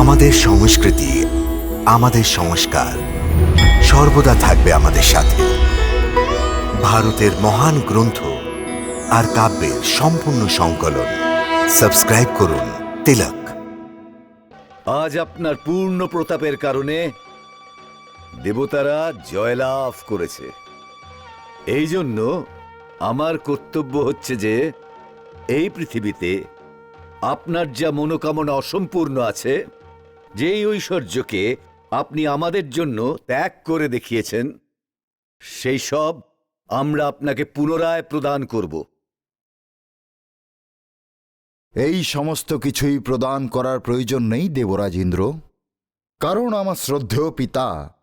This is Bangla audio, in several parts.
আমাদের সংস্কৃতি, আমাদের সংস্কার সর্বদা থাকবে আমাদের সাথে। ভারতের মহান গ্রন্থ আর কাব্যের সম্পূর্ণ সংকলন। সাবস্ক্রাইব করুন তিলক। আজ আপনার পূর্ণ প্রতাপের কারণে দেবতারা জয়লাভ করেছে। এই জন্য আমার কর্তব্য হচ্ছে যে এই পৃথিবীতে আপনার যা মনোকামনা অসম্পূর্ণ আছে যেই ঐশ্বর্যকে আপনি আমাদের জন্য ত্যাগ করে দেখিয়েছেন, সেই সব আমরা আপনাকে পুনরায় প্রদান করব। এই সমস্ত কিছুই প্রদান করার প্রয়োজন নেই দেবরাজ ইন্দ্র। কারণ আমার শ্রদ্ধেয় পিতা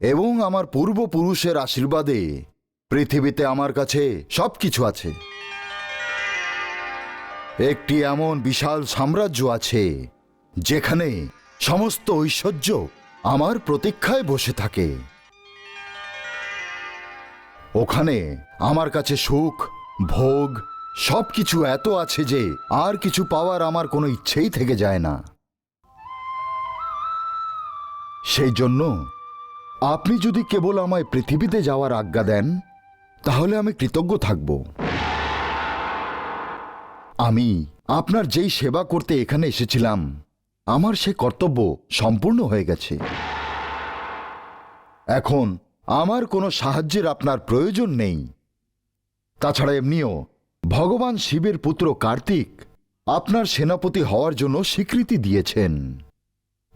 এবং আমার পূর্বপুরুষের আশীর্বাদে পৃথিবীতে আমার কাছে সব কিছু আছে। একটি এমন বিশাল সাম্রাজ্য আছে যেখানে সমস্ত ঐশ্বর্য আমার প্রতীক্ষায় বসে থাকে। ওখানে আমার কাছে সুখ, ভোগ সব কিছু এত আছে যে আর কিছু পাওয়ার আমার কোনো ইচ্ছেই থেকে যায় না। সেই জন্য আপনি যদি কেবল আমায় পৃথিবীতে যাওয়ার আজ্ঞা দেন, তাহলে আমি কৃতজ্ঞ থাকব। আমি আপনার যেই সেবা করতে এখানে এসেছিলাম আমার সে কর্তব্য সম্পূর্ণ হয়ে গেছে। এখন আমার কোনো সাহায্যের আপনার প্রয়োজন নেই। তাছাড়া এমনিও ভগবান শিবের পুত্র কার্তিক আপনার সেনাপতি হওয়ার জন্য স্বীকৃতি দিয়েছেন।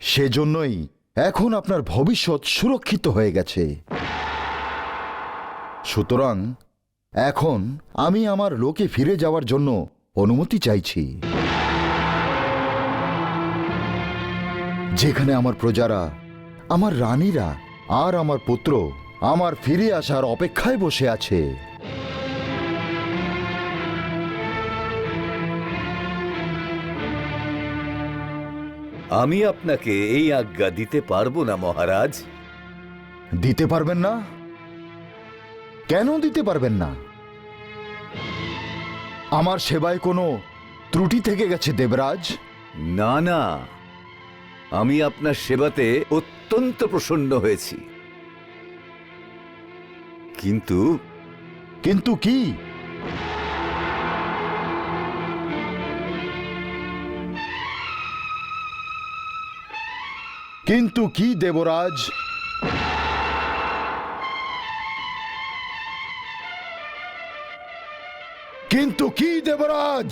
সেজন্যই এখন আপনার ভবিষ্যৎ সুরক্ষিত হয়ে গেছে। সুতরাং এখন আমি আমার লোকে ফিরে যাওয়ার জন্য অনুমতি চাইছি। যেখানে আমার প্রজারা আমার রানীরা আর আমার পুত্র আমার ফিরে আসার অপেক্ষায় বসে আছে। আমি আপনাকে এই আজ্ঞা দিতে পারব না মহারাজ। দিতে পারবেন না? কেন দিতে পারবেন না? আমার সেবায় কোনো ত্রুটি থেকে গেছে দেবরাজ। না না। আমি আপনার সেবাতে অত্যন্ত প্রসন্ন হয়েছি। কিন্তু কিন্তু কি? কিন্তু কি, দেবরাজ? কিন্তু কি, দেবরাজ?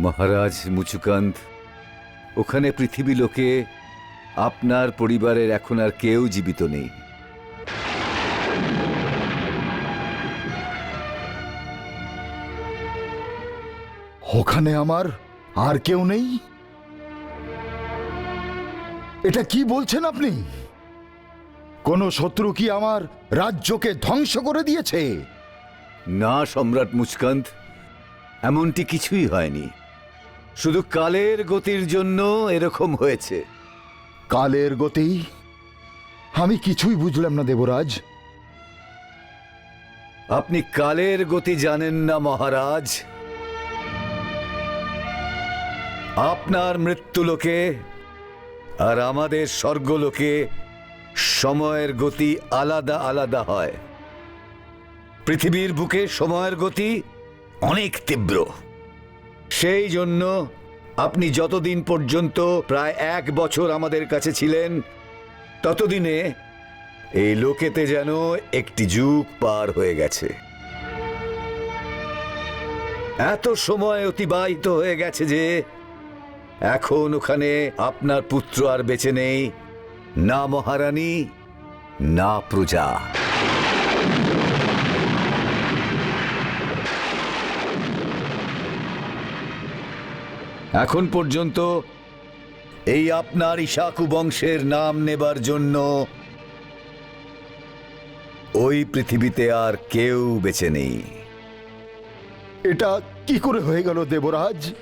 মহারাজ মুচুকান্ত ওখানে পৃথিবী লোকে আপনার পরিবারের এখন আর কেউ জীবিত নেই। ওখানে আমার আর কেউ নেই? এটা কি বলছেন আপনি? কোন শত্রু কি আমার রাজ্যকে ধ্বংস করে দিয়েছে? না সম্রাট মুচকান্ত এমনটি কিছুই হয়নি। শুধু কালের গতির জন্য এরকম হয়েছে। কালের গতি? আমি কিছুই বুঝলাম না দেবরাজ। আপনি কালের গতি জানেন না মহারাজ। আপনার মৃত্যুলোকে আর আমাদের স্বর্গলোকে সময়ের গতি আলাদা আলাদা হয়। পৃথিবীর বুকে সময়ের গতি অনেক তীব্র। সেই জন্য আপনি যতদিন পর্যন্ত প্রায় এক বছর আমাদের কাছে ছিলেন, ততদিনে এই লোকেতে যেন একটি যুগ পার হয়ে গেছে। এত সময় অতিবাহিত হয়ে গেছে যে এখন ওখানে আপনার পুত্র আর বেঁচে নেই, না মহারানী, না প্রজা। এখন পর্যন্ত এই আপনার ইশাকু বংশের নাম নেবার জন্য ওই পৃথিবীতে আর কেউ বেছে নেই। এটা কি করে হয়ে গেল দেবরাজ?